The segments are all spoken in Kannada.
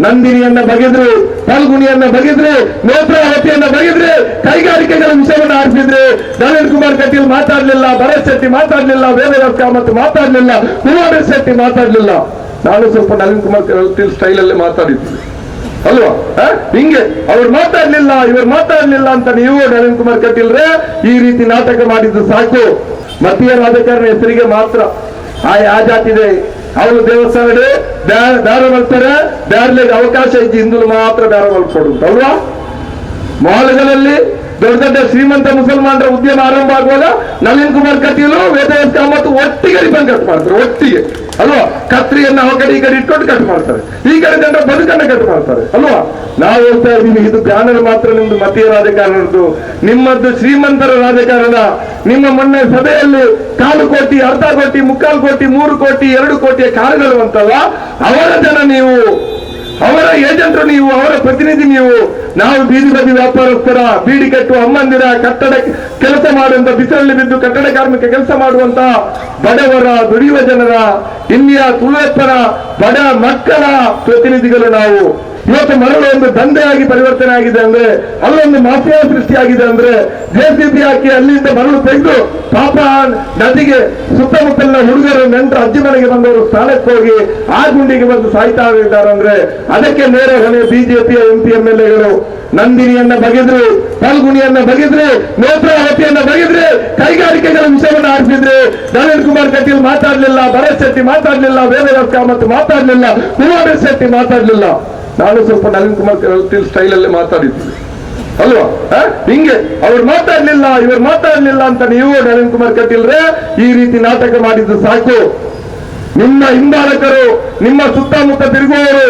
ನಂದಿನಿಯನ್ನ ಬಗೆದ್ರು, ಫಲ್ಗುಣಿಯನ್ನ ಬಗೆದ್ರೆ, ನೇತ್ರಾವತಿಯನ್ನ ಬಗೆದ್ರೆ, ಕೈಗಾರಿಕೆಗಳ ವಿಷಯವನ್ನು ಆರಿಸಿದ್ರೆ. ನಳಿನ್ ಕುಮಾರ್ ಕಟೀಲ್ ಮಾತಾಡ್ಲಿಲ್ಲ, ಭರತ್ ಶೆಟ್ಟಿ ಮಾತಾಡ್ಲಿಲ್ಲ ವೇದರಾಜ್ ಕಾಮತ್ ಮಾತಾಡ್ಲಿಲ್ಲ ಕುಮಾರ ಶೆಟ್ಟಿ ಮಾತಾಡ್ಲಿಲ್ಲ. ನಾನು ಸ್ವಲ್ಪ ನಳಿನ್ ಕುಮಾರ್ ಕಟೀಲ್ ಸ್ಟೈಲ್ ಅಲ್ಲಿ ಮಾತಾಡಿದ್ದೆ. ಅಲ್ವಾ? ಹಿಂಗೆ, ಅವ್ರು ಮಾತಾಡ್ಲಿಲ್ಲ, ಇವ್ರು ಮಾತಾಡ್ಲಿಲ್ಲ ಅಂತ ನೀವು ನಳಿನ್ ಕುಮಾರ್ ಕಟೀಲ್ರೆ, ಈ ರೀತಿ ನಾಟಕ ಮಾಡಿದ್ದು ಸಾಕು. ಮತೀಯ ರಾಜಕಾರಣ ಹೆಸರಿಗೆ ಮಾತ್ರ. ಆ ಆ ಜಾತಿದೆ. ಅವರು ದೇವಸ್ಥಾನ ದಾರ ಬರ್ತಾರೆ ಬೇರ್ಲಿಗೆ ಅವಕಾಶ ಇದ್ದು ಹಿಂದೂ ಮಾತ್ರ ದಾರ ಮಲ್ಕೊಡುದು ಅಲ್ವಾ ಮಾಲ್ಗಳಲ್ಲಿ ದೊಡ್ಡ ದೊಡ್ಡ ಶ್ರೀಮಂತ ಮುಸಲ್ಮಾನರ ಉದ್ಯಮ ಆರಂಭ ಆಗುವಾಗ ನಳಿನ್ ಕುಮಾರ್ ಕಟೀಲು ವೇದವ್ಯಾಸ ಕಾಮತ್ ಒಟ್ಟಿಗೆ ರಿಬನ್ ಕಟ್ ಮಾಡ್ತಾರೆ, ಒಟ್ಟಿಗೆ. ಅಲ್ವಾ? ಕತ್ರಿಯನ್ನ ಆ ಕಡೆ ಈ ಕಡೆ ಇಟ್ಕೊಂಡು ಕಟ್ ಮಾಡ್ತಾರೆ. ಈ ಕಡೆ ಜನರ ಬದುಕನ್ನ ಕಟ್ ಮಾಡ್ತಾರೆ, ಅಲ್ವಾ? ನಾವು ಹೇಳ್ತಾ ಇದ್ದೀವಿ, ಇದು ಬ್ಯಾನರ್ ಮಾತ್ರ, ನಿಮ್ದು ಮತೀಯ ರಾಜಕಾರಣದ್ದು. ನಿಮ್ಮದ್ದು ಶ್ರೀಮಂತರ ರಾಜಕಾರಣ. ನಿಮ್ಮ ಮೊನ್ನೆ ಸಭೆಯಲ್ಲಿ ಕಾಲು ಕೋಟಿ, ಅರ್ಧ ಕೋಟಿ, ಮುಕ್ಕಾಲು ಕೋಟಿ, ಮೂರು ಕೋಟಿ, ಎರಡು ಕೋಟಿಯ ಕಾರುಗಳು ಅಂತಲ್ಲ ಅವರ ಜನ ನೀವು. ಅವರ ಏಜೆಂಟರು ನೀವು, ಅವರ ಪ್ರತಿನಿಧಿ ನೀವು. ನಾವು ಬೀದಿ ಬದಿ ವ್ಯಾಪಾರಸ್ಥರ, ಬೀಡಿ ಕಟ್ಟುವ ಅಮ್ಮಂದಿರ ಕಟ್ಟಡ ಕೆಲಸ ಮಾಡುವಂತ, ಬಿಸಿಲಲ್ಲಿ ಬಿದ್ದು ಕಟ್ಟಡ ಕಾರ್ಮಿಕ ಕೆಲಸ ಮಾಡುವಂತ ಬಡವರ, ದುಡಿಯುವ ಜನರ, ಇಲ್ಲಿಯ ತುಳುವೆಪ್ಪರ ಬಡ ಮಕ್ಕಳ ಪ್ರತಿನಿಧಿಗಳು ನಾವು. ಇವತ್ತು ಮರಳು ಒಂದು ದಂಧೆಯಾಗಿ ಪರಿವರ್ತನೆ ಆಗಿದೆ ಅಂದ್ರೆ ಅಲ್ಲೊಂದು ಮಾಫಿಯಾ ಸೃಷ್ಟಿಯಾಗಿದೆ ಅಂದ್ರೆ ಜೆಸಿಬಿ ಹಾಕಿ ಅಲ್ಲಿಂದ ಮರಳು ತೆಗೆದು ಪಾಪ ನದಿಗೆ ಸುತ್ತಮುತ್ತಲಿನ ಹುಡುಗರು, ನೆಂಟರು, ಅಜ್ಜಿ ಮನೆಗೆ ಬಂದವರು ಸ್ಥಾನಕ್ಕೆ ಹೋಗಿ ಆ ಗುಂಡಿಗೆ ಬಂದು ಸಾಯ್ತಾ ಇದ್ದಾರೆ ಅಂದ್ರೆ, ಅದಕ್ಕೆ ನೇರ ಹೊಣೆ ಬಿಜೆಪಿಯ ಎಂ ಪಿ, ಎಂ ಎಲ್ ಎಗಳು. ನಂದಿನಿಯನ್ನ ಬಗೆದ್ರು, ಫಲ್ಗುಣಿಯನ್ನ ಬಗೆದ್ರೆ, ನೇತ್ರಾವತಿಯನ್ನ ಬಗೆದ್ರೆ, ಕೈಗಾರಿಕೆಗಳ ವಿಷಯವನ್ನು ಆರಿಸಿದ್ರೆ. ನಳಿನ್ ಕುಮಾರ್ ಕಟೀಲ್ ಮಾತಾಡ್ಲಿಲ್ಲ, ಭರತ್ ಶೆಟ್ಟಿ ಮಾತಾಡ್ಲಿಲ್ಲ ವೇದರಾಜ್ ಕಾಮತ್ ಮಾತಾಡ್ಲಿಲ್ಲ, ಕುಮಾರ ಶೆಟ್ಟಿ ಮಾತಾಡ್ಲಿಲ್ಲ. ನಾನು ಸ್ವಲ್ಪ ನಳಿನ್ ಕುಮಾರ್ ಕಟೀಲ್ ಸ್ಟೈಲ್ ಅಲ್ಲೇ ಮಾತಾಡಿದ್ದೀನಿ ಅಲ್ವಾ? ಹಿಂಗೆ. ಅವ್ರು ಮಾತಾಡ್ಲಿಲ್ಲ, ಇವ್ರು ಮಾತಾಡ್ಲಿಲ್ಲ ಅಂತ ನೀವು ನಳಿನ್ ಕುಮಾರ್ ಕಟೀಲ್ರೆ, ಈ ರೀತಿ ನಾಟಕ ಮಾಡಿದ್ದು ಸಾಕು. ನಿಮ್ಮ ಹಿಂಬಾಲಕರು, ನಿಮ್ಮ ಸುತ್ತಮುತ್ತ ತಿರುಗುವವರು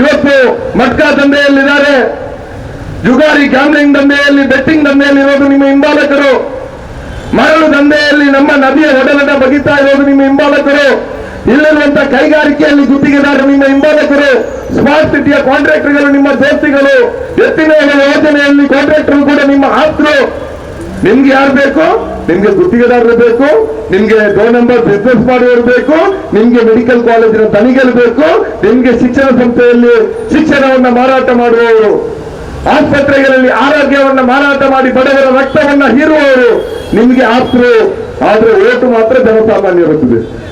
ಇವತ್ತು ಮಟ್ಕಾ ದಂಧೆಯಲ್ಲಿದ್ದಾರೆ. ಜುಗಾರಿ ಗ್ಯಾಮ್ಲಿಂಗ್ ದಂಧೆಯಲ್ಲಿ, ಬೆಟ್ಟಿಂಗ್ ದಂಧೆಯಲ್ಲಿ ಇರೋದು ನಿಮ್ಮ ಹಿಂಬಾಲಕರು. ಮರಳು ದಂಧೆಯಲ್ಲಿ ನಮ್ಮ ನದಿಯ ಒಡಲನ ಬಗಿತಾ ಇರೋದು ನಿಮ್ಮ ಹಿಂಬಾಲಕರು. ಇಲ್ಲಿರುವಂತ ಕೈಗಾರಿಕೆಯಲ್ಲಿ ಗುತ್ತಿಗೆದಾರರು ನಿಮ್ಮ ಹಿಂಬಾಲಕರು ಸ್ಮಾರ್ಟ್ ಸಿಟಿಯ ಕಾಂಟ್ರಾಕ್ಟರ್ಗಳು ನಿಮ್ಮ ದೋಸ್ತಿಗಳು ಎತ್ತಿನ ಯೋಜನೆಯಲ್ಲಿ ಕಾಂಟ್ರಾಕ್ಟರ್ ಕೂಡ ನಿಮ್ಮ ಆಪ್ತರು ನಿಮ್ಗೆ ಯಾರು ಬೇಕು? ನಿಮ್ಗೆ ಗುತ್ತಿಗೆದಾರರು ಬೇಕು. ನಿಮ್ಗೆ ಡೋ ನಂಬರ್ ಬಿಸ್ನೆಸ್ ಮಾಡುವವರು ಬೇಕು. ನಿಮ್ಗೆ ಮೆಡಿಕಲ್ ಕಾಲೇಜಿನ ತನಿಖೆಗಳು ಬೇಕು. ನಿಮ್ಗೆ ಶಿಕ್ಷಣ ಸಂಸ್ಥೆಯಲ್ಲಿ ಶಿಕ್ಷಣವನ್ನ ಮಾರಾಟ ಮಾಡುವವರು. ಆಸ್ಪತ್ರೆಗಳಲ್ಲಿ ಆರೋಗ್ಯವನ್ನ ಮಾರಾಟ ಮಾಡಿ ಬಡವರ ರಕ್ತವನ್ನ ಹೀರುವವರು. ನಿಮ್ಗೆ ಆಪ್ತರು ಆದ್ರೆ ಓಟು ಮಾತ್ರ ಜನಸಾಮಾನ್ಯರುತ್ತದೆ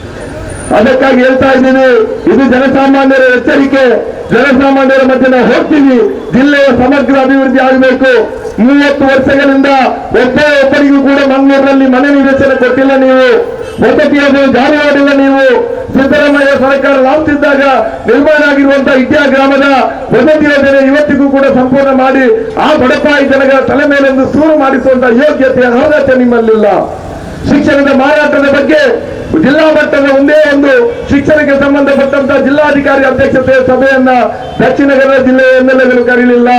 ಅದಕ್ಕಾಗಿ ಹೇಳ್ತಾ ಇದ್ದೀನಿ, ಇದು ಜನಸಾಮಾನ್ಯರ ಎಚ್ಚರಿಕೆ. ಜನಸಾಮಾನ್ಯರ ಮಧ್ಯೆ ನಾವು ಹೋಗ್ತೀವಿ. ಜಿಲ್ಲೆಯ ಸಮಗ್ರ ಅಭಿವೃದ್ಧಿ ಆಗಬೇಕು. ಮೂವತ್ತು ವರ್ಷಗಳಿಂದ ಒಬ್ಬ ಒಬ್ಬರಿಗೂ ಕೂಡ ಮಂಗಳೂರಿನಲ್ಲಿ ಮನೆ ನಿವೇಶನ ಕೊಟ್ಟಿಲ್ಲ ನೀವು. ವಸತಿಯನ್ನು ಜಾರಿ ಮಾಡಿಲ್ಲ ನೀವು. ಸಿದ್ದರಾಮಯ್ಯ ಸರ್ಕಾರ ಲಾಭಿಸಿದ್ದಾಗ ನಿರ್ಮಾಣ ಆಗಿರುವಂತಹ ಇಟ್ಯಾ ಗ್ರಾಮದ ವಸತಿ ಯೋಜನೆ ಇವತ್ತಿಗೂ ಕೂಡ ಸಂಪೂರ್ಣ ಮಾಡಿ ಆ ಬಡಪಾಯಿ ಜನಗಳ ತಲೆ ಮೇಲೆಂದು ಸೂರು ಮಾಡಿಸುವಂತಹ ಯೋಗ್ಯತೆ ಅರ್ಹತೆ ನಿಮ್ಮಲ್ಲಿಲ್ಲ. ಶಿಕ್ಷಣದ ಮಾರಾಟದ ಬಗ್ಗೆ ಜಿಲ್ಲಾ ಮಟ್ಟದ ಒಂದೇ ಒಂದು ಶಿಕ್ಷಣಕ್ಕೆ ಸಂಬಂಧಪಟ್ಟಂತ ಜಿಲ್ಲಾಧಿಕಾರಿ ಅಧ್ಯಕ್ಷತೆಯ ಸಭೆಯನ್ನ ದಕ್ಷಿಣ ಕನ್ನಡ ಜಿಲ್ಲೆಯ ಎಂ ಕರೀಲಿಲ್ಲ.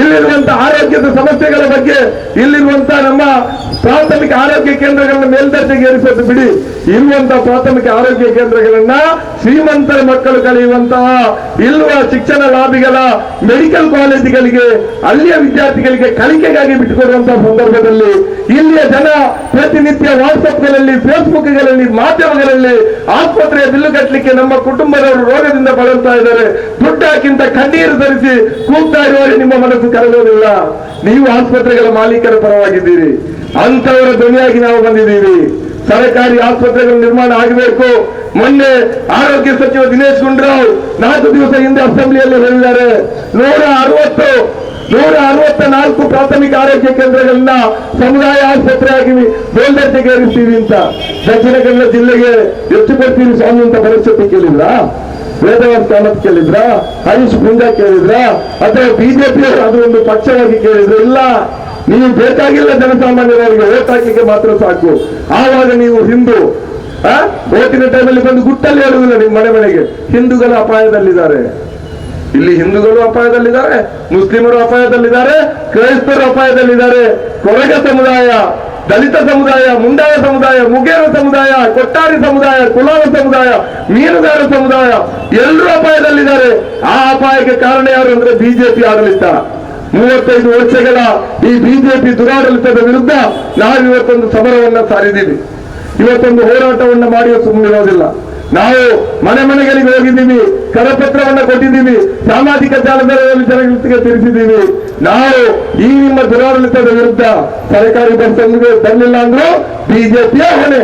ಇಲ್ಲಿರುವಂತಹ ಆರೋಗ್ಯದ ಸಮಸ್ಯೆಗಳ ಬಗ್ಗೆ ಇಲ್ಲಿರುವಂತ ನಮ್ಮ ಪ್ರಾಥಮಿಕ ಆರೋಗ್ಯ ಕೇಂದ್ರಗಳನ್ನ ಮೇಲ್ದರ್ಜೆಗೆ ಏರಿಸೋದು ಬಿಡಿ. ಇರುವಂತಹ ಪ್ರಾಥಮಿಕ ಆರೋಗ್ಯ ಕೇಂದ್ರಗಳನ್ನ ಶ್ರೀಮಂತರ ಮಕ್ಕಳು ಕಲಿಯುವಂತಹ ಇಲ್ಲುವ ಶಿಕ್ಷಣ ಲಾಭಿಗಳ ಮೆಡಿಕಲ್ ಕಾಲೇಜುಗಳಿಗೆ, ಅಲ್ಲಿಯ ವಿದ್ಯಾರ್ಥಿಗಳಿಗೆ ಕಲಿಕೆಗಾಗಿ ಬಿಟ್ಟುಕೊಡುವಂತಹ ಸಂದರ್ಭದಲ್ಲಿ ಇಲ್ಲಿಯ ಜನ ಪ್ರತಿನಿತ್ಯ ವಾಟ್ಸಪ್ಗಳಲ್ಲಿ, ಫೇಸ್ಬುಕ್ಗಳಲ್ಲಿ, ಮಾಧ್ಯಮಗಳಲ್ಲಿ ಆಸ್ಪತ್ರೆಯ ಬಿಲ್ಲು ಕಟ್ಟಲಿಕ್ಕೆ ನಮ್ಮ ಕುಟುಂಬದವರು ರೋಗದಿಂದ ಬಳಲ್ತಾ ಇದ್ದಾರೆ. ದುಡ್ಡಾಕಿಂತ ಕಣ್ಣೀರು ಧರಿಸಿ ಕೂಗ್ತಾ ಇರುವಾಗ ನಿಮ್ಮ ಮನಸ್ಸು ಕರೆದಿಲ್ಲ ನೀವು ಆಸ್ಪತ್ರೆಗಳ ಮಾಲೀಕರ ಪರವಾಗಿದ್ದೀರಿ. ಅಂತವರ ಧ್ವನಿಯಾಗಿ ನಾವು ಬಂದಿದ್ದೀವಿ ಸರ್ಕಾರಿ ಆಸ್ಪತ್ರೆಗಳು ನಿರ್ಮಾಣ ಆಗಬೇಕು. ಮೊನ್ನೆ ಆರೋಗ್ಯ ಸಚಿವ ದಿನೇಶ್ ಗುಂಡೂರಾವ್ ನಾಲ್ಕು ದಿವಸ ಹಿಂದೆ ಅಸೆಂಬ್ಲಿಯಲ್ಲಿ ಹೇಳಿದ್ದಾರೆ. ನೂರ ಅರವತ್ತು, ನೂರ ಅರವತ್ತ ನಾಲ್ಕು ಪ್ರಾಥಮಿಕ ಆರೋಗ್ಯ ಕೇಂದ್ರಗಳನ್ನ ಸಮುದಾಯ ಆಸ್ಪತ್ರೆಯಾಗಿ ಮೇಲ್ದರ್ಜೆಗೇರಿಸ್ತೀವಿ ಅಂತ. ದಕ್ಷಿಣ ಕನ್ನಡ ಜಿಲ್ಲೆಗೆ ಹೆಚ್ಚು ಕೊಡ್ತೀವಿ ಸ್ವಾಮಿ ಅಂತ ಪರಿಸ್ಥಿತಿ ಕೇಳಿಲ್ಲ ವೇದವಂತ ಕಾಮತ್ ಕೇಳಿದ್ರ? ಆಯುಷ್ ಬೃಂದ ಕೇಳಿದ್ರ? ಅಥವಾ ಬಿಜೆಪಿ ಅದು ಒಂದು ಪಕ್ಷವಾಗಿ ಕೇಳಿದ್ರ? ಇಲ್ಲ. ನೀವು ಬೇಕಾಗಿಲ್ಲ ಜನಸಾಮಾನ್ಯರವರಿಗೆ ಓಟ್ ಹಾಕಿಗೆ ಮಾತ್ರ ಸಾಕು. ಆವಾಗ ನೀವು ಹಿಂದೂ? ಓಟಿನ ಟೈಮಲ್ಲಿ ಬಂದು ಗುಟ್ಟಲ್ಲಿ ಹೇಳುವುದಿಲ್ಲ ನಿಮ್ಮ ಮನೆ ಮನೆಗೆ. ಹಿಂದೂಗಳು ಅಪಾಯದಲ್ಲಿದ್ದಾರೆ. ಇಲ್ಲಿ ಹಿಂದೂಗಳು ಅಪಾಯದಲ್ಲಿದ್ದಾರೆ, ಮುಸ್ಲಿಮರು ಅಪಾಯದಲ್ಲಿದ್ದಾರೆ, ಕ್ರೈಸ್ತರು ಅಪಾಯದಲ್ಲಿದ್ದಾರೆ. ಕೊರಗ ಸಮುದಾಯ, ದಲಿತ ಸಮುದಾಯ ಮುಂಡಾಯ ಸಮುದಾಯ, ಮುಗೇರ ಸಮುದಾಯ, ಕೊಟ್ಟಾರಿ ಸಮುದಾಯ ಕುಲಾಲ ಸಮುದಾಯ, ಮೀನುಗಾರ ಸಮುದಾಯ, ಎಲ್ಲರೂ ಅಪಾಯದಲ್ಲಿದ್ದಾರೆ. ಆ ಅಪಾಯಕ್ಕೆ ಕಾರಣ ಯಾರು ಅಂದ್ರೆ ಬಿಜೆಪಿ ಆಡಳಿತ. ಮೂವತ್ತೈದು ವರ್ಷಗಳ ಈ ಬಿಜೆಪಿ ದುರಾಡಳಿತದ ವಿರುದ್ಧ ನಾವು ಇವತ್ತೊಂದು ಸಮರವನ್ನ ಸಾರಿದ್ದೀವಿ. ಇವತ್ತೊಂದು ಹೋರಾಟವನ್ನ ಮಾಡಿ ಸುಮ್ಮನಿರೋದಿಲ್ಲ ನಾವು ಮನೆ ಮನೆಗಳಿಗೆ ಹೋಗಿದ್ದೀವಿ, ಕರಪತ್ರವನ್ನ ಕೊಟ್ಟಿದ್ದೀವಿ, ಸಾಮಾಜಿಕ ಜಾಲತಾಣದಲ್ಲಿ ಜನಗಳಿಗೆ ತಿಳಿಸಿದ್ದೀವಿ. ನಾವು ಈ ನಿಮ್ಮ ದುರಾಡಳಿತದ ವಿರುದ್ಧ ಸರ್ಕಾರಿ ಬಸ್ ಬರಲಿಲ್ಲ ಅಂದ್ರೂ ಬಿಜೆಪಿಯ ಹೊಣೆ.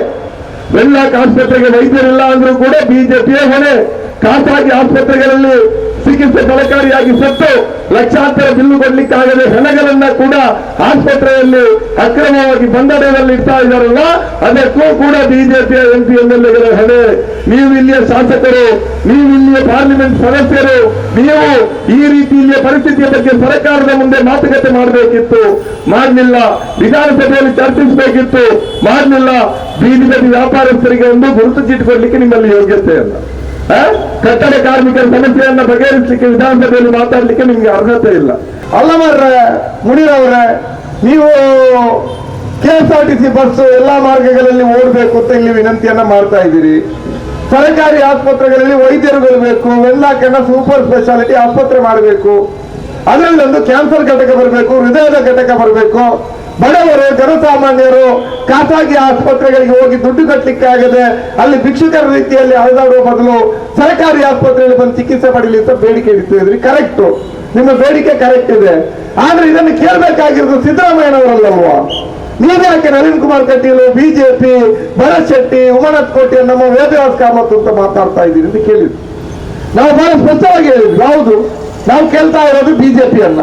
ವೆಲ್ಲಾಕ್ ಆಸ್ಪತ್ರೆಗೆ ವೈದ್ಯರಿಲ್ಲ ಅಂದ್ರೂ ಕೂಡ ಬಿಜೆಪಿಯ ಹೊಣೆ. ಖಾಸಗಿ ಆಸ್ಪತ್ರೆಗಳಲ್ಲಿ ಚಿಕಿತ್ಸೆ ಫಲಕಾರಿಯಾಗಿ ಸತ್ತು ಲಕ್ಷಾಂತರ ಬಿಲ್ಲು ಕೊಡ್ಲಿಕ್ಕಾಗದೆ ಹೆಣಗಳನ್ನ ಕೂಡ ಆಸ್ಪತ್ರೆಯಲ್ಲಿ ಅಕ್ರಮವಾಗಿ ಬಂಧನದಲ್ಲಿ ಇಡ್ತಾ ಇದ್ದಾರಲ್ಲ, ಅದಕ್ಕೂ ಕೂಡ ಬಿಜೆಪಿಯ ಎಂ ಪಿ ಎಂ ಎಲ್ ಎಗಳ ಹೊಣೆ ನೀವು ಇಲ್ಲಿಯ ಶಾಸಕರು, ನೀವು ಇಲ್ಲಿಯ ಪಾರ್ಲಿಮೆಂಟ್ ಸದಸ್ಯರು, ನೀವು ಈ ರೀತಿ ಇಲ್ಲಿಯ ಪರಿಸ್ಥಿತಿಯ ಬಗ್ಗೆ ಸರ್ಕಾರದ ಮುಂದೆ ಮಾತುಕತೆ ಮಾಡಬೇಕಿತ್ತು. ಮಾಡಲಿಲ್ಲ. ವಿಧಾನಸಭೆಯಲ್ಲಿ ಚರ್ಚಿಸಬೇಕಿತ್ತು. ಮಾಡಲಿಲ್ಲ. ಬೀದಿ ವ್ಯಾಪಾರಸ್ಥರಿಗೆ ಒಂದು ಗುರುತು ಚೀಟಿ ಕೊಡ್ಲಿಕ್ಕೆ ನಿಮ್ಮಲ್ಲಿ ಯೋಗ್ಯತೆ ಇಲ್ಲ? ಕಟ್ಟಡ ಕಾರ್ಮಿಕರ ಸಮಸ್ಯೆಯನ್ನ ಬಗೆಹರಿಸಲಿಕ್ಕೆ ವಿಧಾನಸಭೆಯಲ್ಲಿ ಮಾತಾಡಲಿಕ್ಕೆ ನಿಮ್ಗೆ ಅರ್ಹತೆ ಇಲ್ಲ. ಅಲ್ಲ ಮಾರ್ರೆ ಮುನಿರವ್ರೆ ನೀವು K S R T C bus ಎಲ್ಲಾ ಮಾರ್ಗಗಳಲ್ಲಿ ಓಡಬೇಕು ಅಂತ ಇಲ್ಲಿ ವಿನಂತಿಯನ್ನ ಮಾಡ್ತಾ ಇದ್ದೀರಿ. ಸರ್ಕಾರಿ ಆಸ್ಪತ್ರೆಗಳಲ್ಲಿ ವೈದ್ಯರುಗಳು ಬೇಕು ಎಲ್ಲಾಕನ್ನ ಸೂಪರ್ ಸ್ಪೆಷಾಲಿಟಿ ಆಸ್ಪತ್ರೆ ಮಾಡಬೇಕು. ಅದರಲ್ಲಿ ಒಂದು ಕ್ಯಾನ್ಸರ್ ಘಟಕ ಬರಬೇಕು, ಹೃದಯದ ಘಟಕ ಬರಬೇಕು. ಬಡವರು, ಜನಸಾಮಾನ್ಯರು ಖಾಸಗಿ ಆಸ್ಪತ್ರೆಗಳಿಗೆ ಹೋಗಿ ದುಡ್ಡು ಕಟ್ಟಲಿಕ್ಕೆ ಆಗದೆ ಅಲ್ಲಿ ಭಿಕ್ಷುಕರ ರೀತಿಯಲ್ಲಿ ಅಳದಾಡುವ ಬದಲು ಸರ್ಕಾರಿ ಆಸ್ಪತ್ರೆಯಲ್ಲಿ ಬಂದು ಚಿಕಿತ್ಸೆ ಪಡೀಲಿ ಅಂತ ಬೇಡಿಕೆ ಇಡ್ತಿದ್ರಿ ಕರೆಕ್ಟ್ ನಿಮ್ಮ ಬೇಡಿಕೆ ಕರೆಕ್ಟ್ ಇದೆ. ಆದ್ರೆ ಇದನ್ನು ಕೇಳಬೇಕಾಗಿರೋದು ಸಿದ್ದರಾಮಯ್ಯನವರಲ್ಲಲ್ವಾ? ನೀವ್ಯಾಕೆ ನಳಿನ್ ಕುಮಾರ್ ಕಟೀಲು ಬಿಜೆಪಿ ಭರತ್ ಶೆಟ್ಟಿ, ಉಮನಾಥ್ ಕೋಟೆ ನಮ್ಮ ವೇದವ್ಯಾಸ ಕಾಮತ್ ಅಂತ ಮಾತಾಡ್ತಾ ಇದ್ದೀರಿ ಅಂತ ಕೇಳಿದ್ರು ನಾವು ಬಹಳ ಸ್ಪಷ್ಟವಾಗಿ ಹೇಳಿದ್ವಿ. ಹೌದು, ನಾವು ಕೇಳ್ತಾ ಇರೋದು ಬಿಜೆಪಿಯನ್ನ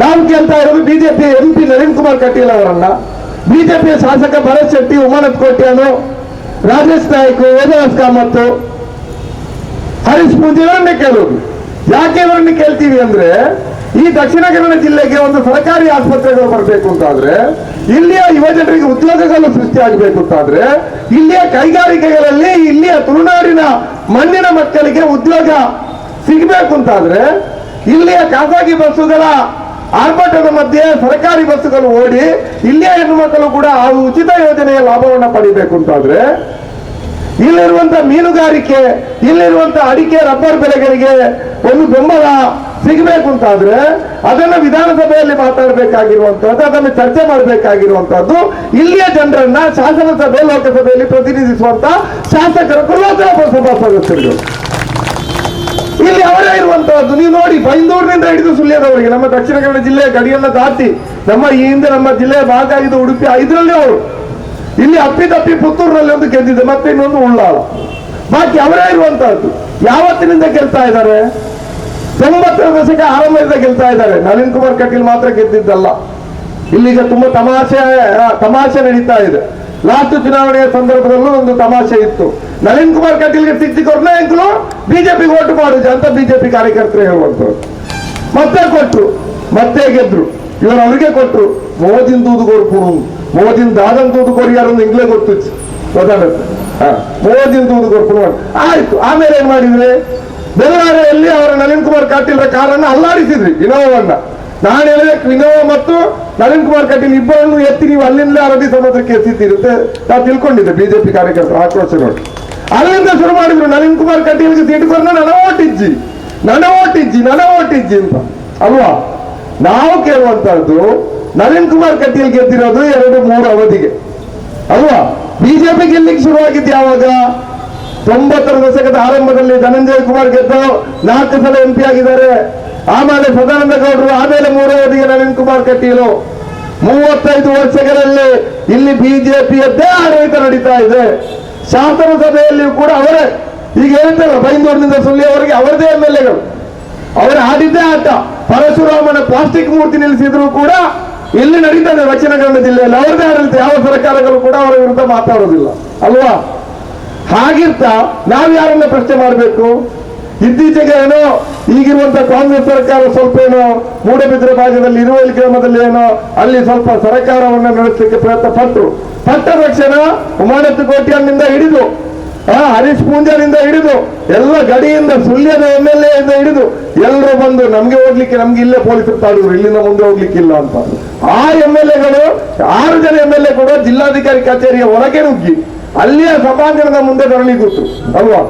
ನಾವು ಕೇಳ್ತಾ ಇರೋದು BJP M P Nalin Kumar Kateel ಅವರನ್ನ ಬಿಜೆಪಿಯ ಶಾಸಕ ಭರತ್ ಶೆಟ್ಟಿ ಉಮನಾಥ್ ಕೋಟ್ಯಾನು, ರಾಜೇಶ್ ನಾಯ್ಕ ವೇದವ್ಯಾಸ ಕಾಮತ್, ಹರೀಶ್ ಪೂಜೆ ಇವರನ್ನೇ ಕೇಳೋದು. ಯಾಕೆ ಇವರನ್ನು ಕೇಳ್ತೀವಿ ಅಂದ್ರೆ, ಈ ದಕ್ಷಿಣ ಕನ್ನಡ ಜಿಲ್ಲೆಗೆ ಒಂದು ಸರ್ಕಾರಿ ಆಸ್ಪತ್ರೆಗಳು ಬರಬೇಕು ಅಂತಾದ್ರೆ, ಇಲ್ಲಿಯ ಯುವಜನರಿಗೆ ಉದ್ಯೋಗಗಳು ಸೃಷ್ಟಿಯಾಗಬೇಕು ಅಂತಾದ್ರೆ, ಇಲ್ಲಿಯ ಕೈಗಾರಿಕೆಗಳಲ್ಲಿ ಇಲ್ಲಿಯ ತುಳುನಾಡಿನ ಮಣ್ಣಿನ ಮಕ್ಕಳಿಗೆ ಉದ್ಯೋಗ ಸಿಗಬೇಕು ಅಂತಾದ್ರೆ, ಇಲ್ಲಿಯ ಖಾಸಗಿ ಬಸ್ಸುಗಳ ಆರ್ಭಟದ ಮಧ್ಯೆ ಸರ್ಕಾರಿ ಬಸ್ಸುಗಳು ಓಡಿ ಇಲ್ಲಿಯ ಹೆಣ್ಣು ಮಕ್ಕಳು ಕೂಡ ಆ ಉಚಿತ ಯೋಜನೆಯ ಲಾಭವನ್ನು ಪಡಿಬೇಕು ಅಂತಾದ್ರೆ ಇಲ್ಲಿರುವಂತ ಮೀನುಗಾರಿಕೆ, ಇಲ್ಲಿರುವಂತ ಅಡಿಕೆ, ರಬ್ಬರ್ ಬೆಳೆಗಳಿಗೆ ಒಂದು ಬೆಂಬಲ ಸಿಗಬೇಕು ಅಂತಾದ್ರೆ ಅದನ್ನು ವಿಧಾನಸಭೆಯಲ್ಲಿ ಮಾತಾಡಬೇಕಾಗಿರುವಂತಹದ್ದು, ಅದನ್ನು ಚರ್ಚೆ ಮಾಡಬೇಕಾಗಿರುವಂತಹದ್ದು, ಇಲ್ಲಿಯ ಜನರನ್ನ ಶಾಸನ ಸಭೆ ಲೋಕಸಭೆಯಲ್ಲಿ ಪ್ರತಿನಿಧಿಸುವಂತ ಶಾಸಕರ ಲೋಕಸಭಾ ಸಭಾ ಸದಸ್ಯರು. ಇಲ್ಲಿ ಅವರೇ ಇರುವಂತಹದ್ದು. ನೀವು ನೋಡಿ, ಬೈಂದೂರಿನಿಂದ ಹಿಡಿದು ಸುಳ್ಯದವರಿಗೆ, ನಮ್ಮ ದಕ್ಷಿಣ ಕನ್ನಡ ಜಿಲ್ಲೆಯ ಗಡಿಯನ್ನ ದಾಟಿ ನಮ್ಮ ಈ ಹಿಂದೆ ನಮ್ಮ ಜಿಲ್ಲೆಯ ಭಾಗ ಆಗಿದ್ದು ಉಡುಪಿ ಐದರಲ್ಲಿ ಅವರು. ಇಲ್ಲಿ ಅಪ್ಪಿತಪ್ಪಿ ಪುತ್ತೂರಿನಲ್ಲಿ ಒಂದು ಗೆದ್ದಿದೆ ಮತ್ತೆ ಇನ್ನೊಂದು ಉಳ್ಳಾಳ ಬಾಕಿ ಅವರೇ ಇರುವಂತಹದ್ದು. ಯಾವತ್ತಿನಿಂದ ಗೆಲ್ತಾ ಇದ್ದಾರೆ? ತೊಂಬತ್ತರ ದಶಕ ಆರಂಭದಿಂದ ಗೆಲ್ತಾ ಇದ್ದಾರೆ. ನಳಿನ್ ಕುಮಾರ್ ಕಟೀಲ್ ಮಾತ್ರ ಗೆದ್ದಿದ್ದಲ್ಲ. ಇಲ್ಲಿಗೆ ತುಂಬಾ ತಮಾಷೆ ತಮಾಷೆ ನಡೀತಾ ಇದೆ. ಲಾಸ್ಟ್ ಚುನಾವಣೆಯ ಸಂದರ್ಭದಲ್ಲೂ ಒಂದು ತಮಾಷೆ ಇತ್ತು. ನಳಿನ್ ಕುಮಾರ್ ಕಟೀಲ್ಗೆ ಸಿಕ್ಕಿಕೊಡ್ನ ಎಂಕಲು ಬಿಜೆಪಿ ಓಟ್ ಮಾಡುದು ಅಂತ ಬಿಜೆಪಿ ಕಾರ್ಯಕರ್ತರು ಹೇಳುವಂತವ್ರು ಮತ್ತೆ ಕೊಟ್ರು. ಮತ್ತೆ ಗೆದ್ರು. ಇವರು ಅವರಿಗೆ ಕೊಟ್ರು. ಮೋದಿನ ದೂದು ಕೊಡ್ಪುಣು ಮೋದಿನ ದಾದನ್ ದೂದು ಕೊಡಿ ಯಾರೊಂದು ಇಂಗ್ಲೇ ಗೊತ್ತು ಗೊತ್ತಾಗುತ್ತೆ? ಹಾ. ಮೋದಿನ ದೂದು ಕೊಡ್ಪುಣು ಆಯ್ತು. ಆಮೇಲೆ ಏನ್ ಮಾಡಿದ್ರೆ? ಬೆಳಗಾವಿಯಲ್ಲಿ ಅವರ ನಳಿನ್ ಕುಮಾರ್ ಕಟೀಲ್ರ ಕಾರನ್ನು ಅಲ್ಲಾಡಿಸಿದ್ರಿ. ಇನೋವನ್ನ ನಾನು ವಿನೋವ ಮತ್ತು ನಳಿನ್ ಕುಮಾರ್ ಕಟೀಲ್ ಇಬ್ಬರನ್ನು ಎತ್ತಿ ನೀವು ಅಲ್ಲಿಂದಲೇ ಅರಬ್ಬಿ ಸಮುದ್ರಕ್ಕೆ ಎತ್ತಿತ್ತಿರುತ್ತೆ ನಾವು ತಿಳ್ಕೊಂಡಿದ್ದೆ ಬಿಜೆಪಿ ಕಾರ್ಯಕರ್ತರು ಆಕ್ರೋಶ ನೋಡಿ ಅಲ್ಲಿಂದ ಶುರು ಮಾಡಿದ್ರು ನಳಿನ್ ಕುಮಾರ್ ಕಟೀಲ್ಗೆ ಸೀಟು ಕೊಡ ನನ ಓಟಿಜ್ಜಿ ನನ ಓಟಿಜ್ಜಿ ನನ ಓಟಿಜ್ಜಿ ಅಂತ. ಅಲ್ವಾ? ನಾವು ಕೇಳುವಂತಹದ್ದು ನಳಿನ್ ಕುಮಾರ್ ಕಟೀಲ್ ಗೆದ್ದಿರೋದು ಎರಡು, ಮೂರು ಅವಧಿಗೆ. ಅಲ್ವಾ? ಬಿಜೆಪಿ ಗೆಲ್ಲಿಕ್ಕೆ ಶುರುವಾಗಿದ್ದು ಯಾವಾಗ? ತೊಂಬತ್ತರ ದಶಕದ ಆರಂಭದಲ್ಲಿ ಧನಂಜಯ ಕುಮಾರ್ ಗೆದ್ದು ನಾಲ್ಕು ಸಲ ಎಂ ಪಿ ಆಗಿದ್ದಾರೆ. ಆಮೇಲೆ ಸದಾನಂದ ಗೌಡರು ಆಮೇಲೆ ಮೂರೇ ಅವಧಿಗೆ ನಳಿನ್ ಕುಮಾರ್ ಕಟೀಲು? ಮೂವತ್ತೈದು ವರ್ಷಗಳಲ್ಲಿ ಇಲ್ಲಿ ಬಿಜೆಪಿಯದ್ದೇ ಆಡಳಿತ ನಡೀತಾ ಇದೆ. ಶಾಸನ ಸಭೆಯಲ್ಲಿಯೂ ಕೂಡ ಅವರೇ. ಈಗ ಹೇಳ್ತಾರೆ ಬೈಂದೂರಿನಿಂದ ಸುಳ್ಳಿಯವರೆಗೆ ಅವರದೇ ಎಂ ಎಲ್ ಎಗಳು. ಅವರು ಆಡಿದ್ದೇ ಆಟ. ಪರಶುರಾಮನ ಪ್ಲಾಸ್ಟಿಕ್ ಮೂರ್ತಿ ನಿಲ್ಲಿಸಿದ್ರು ಕೂಡ ಇಲ್ಲಿ ನಡೀತದೆ ದಕ್ಷಿಣ ಕನ್ನಡ ಜಿಲ್ಲೆಯಲ್ಲಿ. ಅವರದೇ ಆಡಳಿತ, ಯಾವ ಸರ್ಕಾರಗಳು ಕೂಡ ಅವರ ವಿರುದ್ಧ ಮಾತಾಡೋದಿಲ್ಲ. ಅಲ್ವಾ? ಹಾಗಿರ್ತಾ ನಾವು ಯಾರನ್ನ ಪ್ರಶ್ನೆ ಮಾಡಬೇಕು? ಇತ್ತೀಚೆಗೆ ಏನೋ ಈಗಿರುವಂತ ಕಾಂಗ್ರೆಸ್ ಸರ್ಕಾರ ಸ್ವಲ್ಪ ಏನೋ ಮೂಡಬಿದ್ರೆ ಭಾಗದಲ್ಲಿ ಇರುವಲ್ಲಿ ಗ್ರಾಮದಲ್ಲಿ ಏನೋ ಅಲ್ಲಿ ಸ್ವಲ್ಪ ಸರ್ಕಾರವನ್ನು ನಡೆಸಲಿಕ್ಕೆ ಪ್ರಯತ್ನ ಪಟ್ಟರು ಪಟ್ಟ ತಕ್ಷಣ ಉಮಾನತ್ತು ಅಲ್ಲಿಂದ ಹಿಡಿದು, ಆ ಹರೀಶ್ ಪೂಂಜಾನಿಂದ ಹಿಡಿದು, ಎಲ್ಲ ಗಡಿಯಿಂದ ಸುಳ್ಯದ ಎಂ ಎಲ್ ಎಂದ ಹಿಡಿದು ಎಲ್ಲರೂ ಬಂದು ನಮ್ಗೆ ಹೋಗ್ಲಿಕ್ಕೆ ನಮ್ಗೆ ಇಲ್ಲೇ ಪೊಲೀಸರು ತಾಡಿದ್ರು ಇಲ್ಲಿಂದ ಮುಂದೆ ಹೋಗ್ಲಿಕ್ಕಿಲ್ಲ ಅಂತ. ಆ ಎಂ ಎಲ್ ಎಗಳು ಆರು ಜನ ಎಂ ಎಲ್ ಎ ಕೂಡ ಜಿಲ್ಲಾಧಿಕಾರಿ ಕಚೇರಿಯ ಹೊರಗೆ ನುಗ್ಗಿ, ಅಲ್ಲಿಯ ಸಭಾಂಗಣದ ಮುಂದೆ ಬರಲಿ ಕೂತು ಅಲ್ವಾ?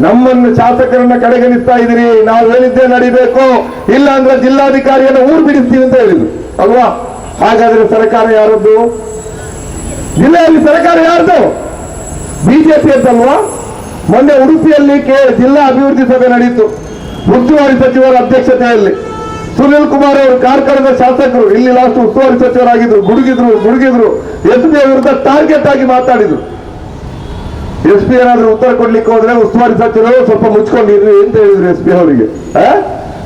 ನಮ್ಮನ್ನು ಶಾಸಕರನ್ನ ಕಡೆಗಣಿಸ್ತಾ ಇದ್ದೀರಿ. ನಾವು ಹೇಳಿದ್ದೇ ನಡಿಬೇಕು. ಇಲ್ಲ ಅಂದ್ರೆ ಜಿಲ್ಲಾಧಿಕಾರಿಯನ್ನ ಊರು ಬಿಡಿಸ್ತೀವಿ ಅಂತ ಹೇಳಿದ್ರು. ಅಲ್ವಾ? ಹಾಗಾದ್ರೆ ಸರ್ಕಾರ ಯಾರದ್ದು? ಜಿಲ್ಲೆಯಲ್ಲಿ ಸರ್ಕಾರ ಯಾರ್ದು? ಬಿಜೆಪಿ ಅಂತಲ್ವಾ? ಮೊನ್ನೆ ಉಡುಪಿಯಲ್ಲಿ ಜಿಲ್ಲಾ ಅಭಿವೃದ್ಧಿ ಸಭೆ ನಡೆಯಿತು ಉಸ್ತುವಾರಿ ಸಚಿವರ ಅಧ್ಯಕ್ಷತೆಯಲ್ಲಿ. ಸುನಿಲ್ ಕುಮಾರ್ ಅವರು ಕಾರ್ಕಳದ ಶಾಸಕರು. ಇಲ್ಲಿ ಲಾಸ್ಟ್ ಉಸ್ತುವಾರಿ ಸಚಿವರಾಗಿದ್ರು, ಗುಡುಗಿದ್ರು ಗುಡುಗಿದ್ರು. ಎಸ್ ಪಿ ವಿರುದ್ಧ ಟಾರ್ಗೆಟ್ ಆಗಿ ಮಾತಾಡಿದ್ರು. ಎಸ್ ಪಿ ಏನಾದ್ರೂ ಉತ್ತರ ಕೊಡ್ಲಿಕ್ಕೆ ಹೋದ್ರೆ ಉಸ್ತುವಾರಿ ಸಚಿವರು ಸ್ವಲ್ಪ ಮುಚ್ಕೊಂಡಿರ್ರಿ ಅಂತ ಹೇಳಿದ್ರು ಎಸ್ ಪಿ ಅವರಿಗೆ?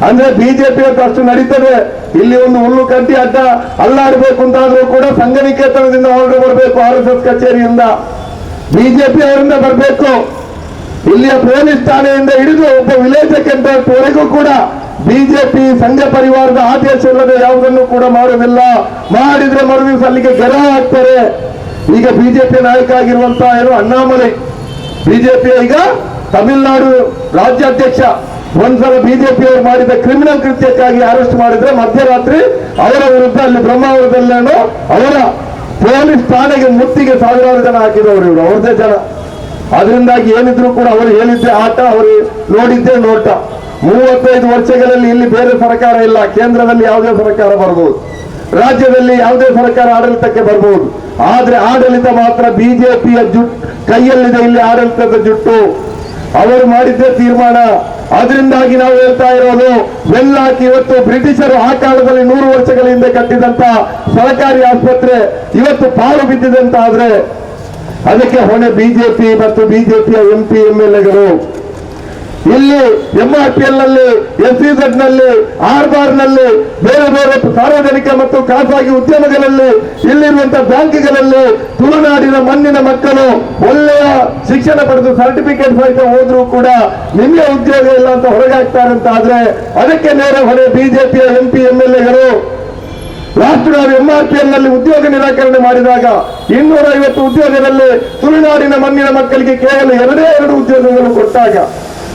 ಅಂದ್ರೆ ಬಿಜೆಪಿ ಅಂತ ಅಷ್ಟು ನಡೀತದೆ. ಇಲ್ಲಿ ಒಂದು ಹುಲ್ಲು ಕಟ್ಟಿ ಅಡ್ಡ ಅಲ್ಲಾಡಬೇಕು ಅಂತಾದ್ರೂ ಕೂಡ ಸಂಘನಿಕೇತನದಿಂದ ಹೊರಡು ಬರಬೇಕು ಆರ್ ಎಸ್ ಎಸ್ ಕಚೇರಿಯಿಂದ. ಬಿಜೆಪಿ ಅವರಿಂದ ಬರಬೇಕು. ಇಲ್ಲಿಯ ಪೊಲೀಸ್ ಠಾಣೆಯಿಂದ ಹಿಡಿದು ಒಬ್ಬ ವಿಲೇಜ್ ವರೆಗೂ ಕೂಡ ಬಿಜೆಪಿ ಸಂಘ ಪರಿವಾರದ ಆದೇಶ ಇಲ್ಲದೆ ಯಾವುದನ್ನು ಕೂಡ ಮಾಡುವುದಿಲ್ಲ. ಮಾಡಿದ್ರೆ ಮರುದಿವಸ ಅಲ್ಲಿಗೆ ಗೆರ ಹಾಕ್ತಾರೆ ಈಗ ಬಿಜೆಪಿ ನಾಯಕ ಆಗಿರುವಂತ ಏನು ಅಣ್ಣಾಮಲೈ. ಬಿಜೆಪಿ ಈಗ ತಮಿಳುನಾಡು ರಾಜ್ಯಾಧ್ಯಕ್ಷ. ಒಂದ್ಸಲ ಬಿಜೆಪಿ ಅವರು ಮಾಡಿದ ಕ್ರಿಮಿನಲ್ ಕೃತ್ಯಕ್ಕಾಗಿ ಅರೆಸ್ಟ್ ಮಾಡಿದ್ರೆ ಮಧ್ಯರಾತ್ರಿ ಅವರ ವಿರುದ್ಧ ಅಲ್ಲಿ ಬ್ರಹ್ಮಾವರದಲ್ಲೇನೋ ಅವರ ಪೊಲೀಸ್ ಠಾಣೆಗೆ ಮುತ್ತಿಗೆ ಸಾವಿರಾರು ಜನ ಹಾಕಿದವರು ಇವರು ಅವ್ರದೇ ಜನ. ಅದರಿಂದಾಗಿ ಏನಿದ್ರು ಕೂಡ ಅವರು ಹೇಳಿದ್ದೆ, ಆಟ ಅವರು ನೋಡಿದ್ದೆ ನೋಟ ಮೂವತ್ತೈದು ವರ್ಷಗಳಲ್ಲಿ ಇಲ್ಲಿ ಬೇರೆ ಸರ್ಕಾರ ಇಲ್ಲ, ಕೇಂದ್ರದಲ್ಲಿ ಯಾವುದೇ ಸರ್ಕಾರ ಬರಬಹುದು ರಾಜ್ಯದಲ್ಲಿ ಯಾವುದೇ ಸರ್ಕಾರ ಆಡಳಿತಕ್ಕೆ ಬರಬಹುದು ಆದ್ರೆ ಆಡಳಿತ ಮಾತ್ರ ಬಿಜೆಪಿಯ ಜುಟ್ ಕೈಯಲ್ಲಿದೆ ಇಲ್ಲಿ ಆಡಳಿತದ ಜುಟ್ಟು. ಅವರು ಮಾಡಿದ್ದೇ ತೀರ್ಮಾನ. ಅದರಿಂದಾಗಿ ನಾವು ಹೇಳ್ತಾ ಇರೋದು ಹಾಕಿ ಇವತ್ತು ಬ್ರಿಟಿಷರು ಆ ಕಾಲದಲ್ಲಿ ನೂರು ವರ್ಷಗಳ ಹಿಂದೆ ಕಟ್ಟಿದಂತ ಸರಕಾರಿ ಆಸ್ಪತ್ರೆ ಇವತ್ತು ಪಾಲು ಬಿದ್ದಿದೆ ಅಂತ ಆದ್ರೆ, ಅದಕ್ಕೆ ಹೊಣೆ ಬಿಜೆಪಿ ಮತ್ತು ಬಿಜೆಪಿಯ ಎಂ ಪಿ, ಎಂ ಎಲ್ ಎಗಳು. ಇಲ್ಲಿ ಎಂಆರ್ಪಿಎಲ್ನಲ್ಲಿ ಎಸ್ಇಝೆಡ್ನಲ್ಲಿ ಆರ್ ಬಾರ್ನಲ್ಲಿ, ಬೇರೆ ಬೇರೆ ಸಾರ್ವಜನಿಕ ಮತ್ತು ಖಾಸಗಿ ಉದ್ಯಮಗಳಲ್ಲಿ ಇಲ್ಲಿರುವಂತಹ ಬ್ಯಾಂಕ್ಗಳಲ್ಲಿ ತುಳುನಾಡಿನ ಮಣ್ಣಿನ ಮಕ್ಕಳು ಒಳ್ಳೆಯ ಶಿಕ್ಷಣ ಪಡೆದು ಸರ್ಟಿಫಿಕೇಟ್ ಸಹಿತ ಹೋದ್ರೂ ಕೂಡ ನಿಮಗೆ ಉದ್ಯೋಗ ಇಲ್ಲ ಅಂತ ಹೊರಗಾಗ್ತಾರೆ ಅಂತ ಆದ್ರೆ ಅದಕ್ಕೆ ನೇರ ಹೊಣೆ ಬಿಜೆಪಿಯ ಎಂ ಪಿ ಎಂ ಎಲ್ ಎಗಳು ಆರ್ ಪಿ ಎಂಆರ್ಪಿಎಲ್ನಲ್ಲಿ ಉದ್ಯೋಗ ನಿರಾಕರಣೆ ಮಾಡಿದಾಗ ಇನ್ನೂರ ಐವತ್ತು ಉದ್ಯೋಗದಲ್ಲಿ ತುಳುನಾಡಿನ ಮಣ್ಣಿನ ಮಕ್ಕಳಿಗೆ ಕೇವಲ ಎರಡೇ ಎರಡು ಉದ್ಯೋಗಗಳು ಕೊಟ್ಟಾಗ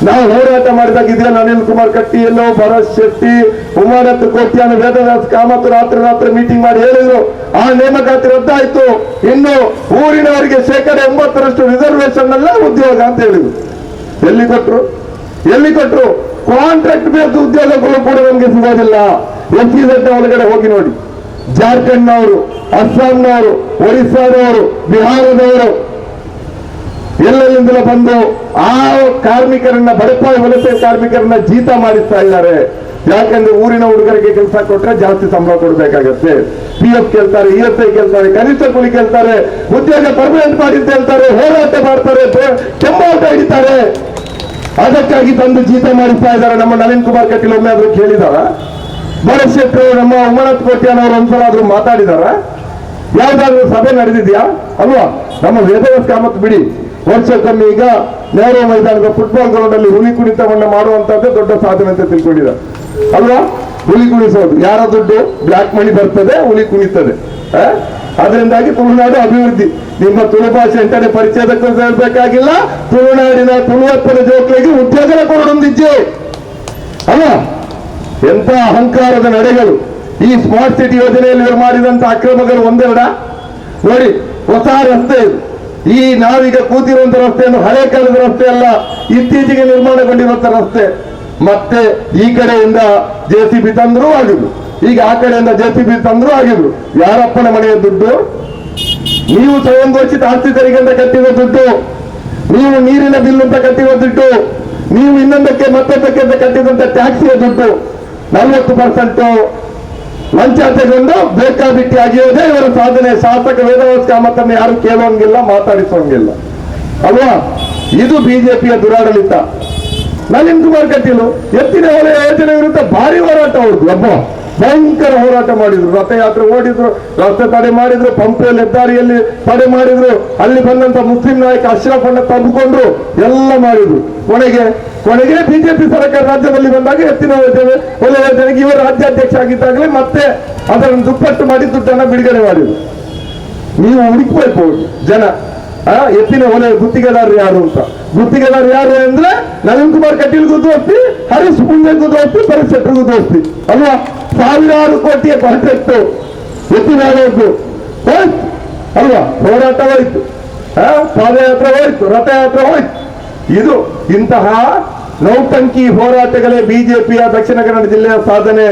ನಾವು ಹೋರಾಟ ಮಾಡಿದಾಗ ಇದೆಯಲ್ಲ ಅನಿಲ್ ಕುಮಾರ್ ಕಟ್ಟಿ, ಎಲ್ಲೋ ಭರತ್ ಶೆಟ್ಟಿ ಉಮಾನತ್ ಕೋಟ್ಯಾನ ವೇದವ್ಯಾಸ ಕಾಮತ್ ರಾತ್ರಿ ರಾತ್ರಿ ಮೀಟಿಂಗ್ ಮಾಡಿ ಹೇಳಿದ್ರು. ಆ ನೇಮಕಾತಿ ರದ್ದಾಯ್ತು. ಇನ್ನು ಊರಿನವರಿಗೆ ಶೇಕಡ ಎಂಬತ್ತರಷ್ಟು ರಿಸರ್ವೇಶನ್ ಅಲ್ಲ ಉದ್ಯೋಗ ಅಂತ ಹೇಳಿದ್ರು. ಎಲ್ಲಿ ಕೊಟ್ರು? ಎಲ್ಲಿ ಕೊಟ್ರು? ಕಾಂಟ್ರಾಕ್ಟ್ ಬೇಸ್ ಉದ್ಯೋಗಗಳು ಕೂಡ ನಮ್ಗೆ ಸಿಗೋದಿಲ್ಲ. ಎಸ್ ಒಳಗಡೆ ಹೋಗಿ ನೋಡಿ. ಜಾರ್ಖಂಡ್ನವರು, ಅಸ್ಸಾಂನವರು, ಒರಿಸ್ಸಾದವರು, ಬಿಹಾರದವರು ಎಲ್ಲೆಲ್ಲಿಂದಲೂ ಬಂದು ಆ ಕಾರ್ಮಿಕರನ್ನ ಬಡಪಾಯಿ ವಲಸೆ ಕಾರ್ಮಿಕರನ್ನ ಜೀತ ಮಾಡಿಸ್ತಾ ಇದ್ದಾರೆ. ಯಾಕಂದ್ರೆ ಊರಿನ ಹುಡುಗರಿಗೆ ಕೆಲಸ ಕೊಟ್ರೆ ಜಾಸ್ತಿ ಸಂಬಳ ಕೊಡ್ಬೇಕಾಗತ್ತೆ. ಪಿ ಎಫ್ ಕೇಳ್ತಾರೆ ಇ ಎಸ್ ಐ ಕೇಳ್ತಾರೆ, ಕನಿಷ್ಠ ಕೂಲಿ ಕೇಳ್ತಾರೆ, ಉದ್ಯೋಗ ಪರ್ಮನೆಂಟ್ ಮಾಡಿ ಅಂತ ಹೇಳ್ತಾರೆ, ಹೋರಾಟ ಮಾಡ್ತಾರೆ ಕೆಂಬಾಟ ಹಿಡಿತಾರೆ. ಅದಕ್ಕಾಗಿ ತಂದು ಜೀತ ಮಾಡಿಸ್ತಾ ಇದ್ದಾರೆ. ನಮ್ಮ ನವೀನ್ ಕುಮಾರ್ ಕಟೀಲ್ ಒಮ್ಮೆ ಆದ್ರೂ ಕೇಳಿದಾರ? ಭರತ್ ನಮ್ಮ ಕೋಟ್ಯಾನ್ ಅವರು ಒಂದ್ಸಲ ಆದ್ರೂ ಮಾತಾಡಿದಾರ? ಯಾವ್ದಾದ್ರು ಸಭೆ ನಡೆದಿದ್ಯಾ? ಅಲ್ವಾ? ನಮ್ಮ ವೇದವಸ್ ಕಾಮತ್ ಬಿಡಿ. ವರ್ಷಕ್ಕೊಮ್ಮೆ ಈಗ ನೆಹರು ಮೈದಾನದ ಫುಟ್ಬಾಲ್ ಗ್ರೌಂಡ್ ಅಲ್ಲಿ ಹುಲಿ ಕುಣಿತವನ್ನು ಮಾಡುವಂತದ್ದೇ ದೊಡ್ಡ ಸಾಧನೆ ಅಂತ ತಿಳ್ಕೊಂಡಿದ್ದಾರೆ. ಅಲ್ವಾ? ಹುಲಿ ಕುಣಿಸೋದು. ಯಾರ ದುಡ್ಡು? ಬ್ಲಾಕ್ ಮನಿ ಬರ್ತದೆ, ಹುಲಿ ಕುಣಿತದೆ? ಅದರಿಂದಾಗಿ ತುಳುನಾಡು ಅಭಿವೃದ್ಧಿ. ನಿಮ್ಮ ತುಳು ಭಾಷೆ ಎಂಟನೇ ಪರಿಚಯದಕ್ಕೂ ಹೇಳ್ಬೇಕಾಗಿಲ್ಲ ತುಳುನಾಡಿನ ತುಳುವಪ್ಪನ ಜೋಕ್ಲಿಗೆ ಉದ್ಯೋಗ ಕೊಡೊಂದಿಜ್ಜೆ ಅಲ್ವಾ? ಎಂತ ಅಹಂಕಾರದ ನಡೆಗಳು. ಈ ಸ್ಮಾರ್ಟ್ ಸಿಟಿ ಯೋಜನೆಯಲ್ಲಿ ಮಾಡಿದಂತ ಅಕ್ರಮಗಳು ಒಂದೆರಡ? ನೋಡಿ, ಹೊಸ ರಸ್ತೆ ಇದು. ಈ ನಾವೀಗ ಕೂತಿರುವಂತ ರಸ್ತೆಯನ್ನು ಹಳೆ ಕಾಲದ ರಸ್ತೆ ಅಲ್ಲ, ಇತ್ತೀಚೆಗೆ ನಿರ್ಮಾಣಗೊಂಡಿರುವಂತ ರಸ್ತೆ. ಮತ್ತೆ ಈ ಕಡೆಯಿಂದ ಜೆ ಸಿ ಬಿ ತಂದ್ರು ಆಗಿದ್ರು. ಈಗ ಆ ಕಡೆಯಿಂದ ಜೆ ಸಿ ಬಿ ತಂದ್ರು ಆಗಿದ್ರು. ಯಾರಪ್ಪನ ಮನೆಯ ದುಡ್ಡು? ನೀವು ಸ್ವಯಂ ಘೋಷಿತ ಆಸ್ತಿ ತೆರಿಗೆ ಅಂತ ದುಡ್ಡು. ನೀವು ನೀರಿನ ಬಿಲ್ ಅಂತ ಕಟ್ಟಿರುವ ದುಡ್ಡು. ನೀವು ಇನ್ನೊಂದಕ್ಕೆ ಮತ್ತೊಂದಕ್ಕೆ ಅಂತ ಕಟ್ಟಿದಂತ ಟ್ಯಾಕ್ಸಿಯ ದುಡ್ಡು. ನಲವತ್ತು ಪರ್ಸೆಂಟ್ ಲಂಚ ತಗೊಂಡು ಬೇಕಾಬಿಟ್ಟಿ ಆಗಿರೋದೇ ಇವರ ಸಾಧನೆ. ಶಾಸಕ ವೇದವಾಸ ಕಾಮತನ್ನು ಯಾರು ಕೇಳೋಂಗಿಲ್ಲ ಮಾತಾಡಿಸೋಂಗಿಲ್ಲ ಅಲ್ವಾ? ಇದು ಬಿಜೆಪಿಯ ದುರಾಡಳಿತ. ನಳಿನ್ ಕುಮಾರ್ ಕಟೀಲು ಎತ್ತಿನ ಯೋಜನೆ ವಿರುದ್ಧ ಭಾರಿ ಹೋರಾಟ ಅವ್ರದ್ದು ಅಬ್ಬ! ಭಯಂಕರ ಹೋರಾಟ ಮಾಡಿದ್ರು. ರಥಯಾತ್ರೆ ಓಡಿದ್ರು ರಸ್ತೆ ತಡೆ ಮಾಡಿದ್ರು ಪಂಪೆಯಲ್ಲಿ ಹೆದ್ದಾರಿಯಲ್ಲಿ ತಡೆ ಮಾಡಿದ್ರು. ಅಲ್ಲಿ ಬಂದಂತ ಮುಸ್ಲಿಂ ನಾಯಕ ಅಶ್ರಫ್ ಅನ್ನ ತಂದುಕೊಂಡ್ರು. ಎಲ್ಲ ಮಾಡಿದ್ರು. ಕೊನೆಗೆ ಕೊನೆಗೆ ಬಿಜೆಪಿ ಸರ್ಕಾರ ರಾಜ್ಯದಲ್ಲಿ ಬಂದಾಗ ಎತ್ತಿನ ಯೋಜನೆ, ಒಳ್ಳೆ ಯೋಜನೆಗೆ ಇವರು ರಾಜ್ಯಾಧ್ಯಕ್ಷ ಆಗಿದ್ದಾಗಲೇ ಮತ್ತೆ ಅದನ್ನು ದುಪ್ಪಟ್ಟು ಮಾಡಿ ದುಡ್ಡನ್ನ ಬಿಡುಗಡೆ ಮಾಡಿದ್ರು. ನೀವು ಹುಡುಕ್ಬೇಕು ಜನ. ಎತ್ತಿನ ಒಲೆ ಗುತ್ತಿಗೆದಾರರು ಯಾರು ಅಂತ. ಗುತ್ತಿಗೆದಾರರು ಯಾರು ಅಂದ್ರೆ ನವೀನ್ ಕುಮಾರ್ ಕಟೀಲ್ಗೂ ದೋಸ್ತಿ ಹರೀಶ್ ಪುಣ್ಯಗೂ ದೋಸ್ತಿ ಪರಿಸೆಟ್ರಿಗೂ ದೋಸ್ತಿ ಅಲ್ವಾ? ಸಾವಿರಾರು ಕೋಟಿಯ ಕಾಂಟ್ರಾಕ್ಟ್ ಎತ್ತಿನ ಹೊಲೆಯದ್ದು ಹೋಯ್ತು. ಅಲ್ವಾ? ಹೋರಾಟ ಹೋಯ್ತು ಪಾದಯಾತ್ರೆ ಹೋಯ್ತು ರಥಯಾತ್ರೆ ಹೋಯ್ತು ಇದು ಇಂತಹ ನೌಟಂಕಿ ಹೋರಾಟಗಳೇ ಬಿಜೆಪಿಯ ದಕ್ಷಿಣ ಕನ್ನಡ ಜಿಲ್ಲೆಯ ಸಾಧನೆ.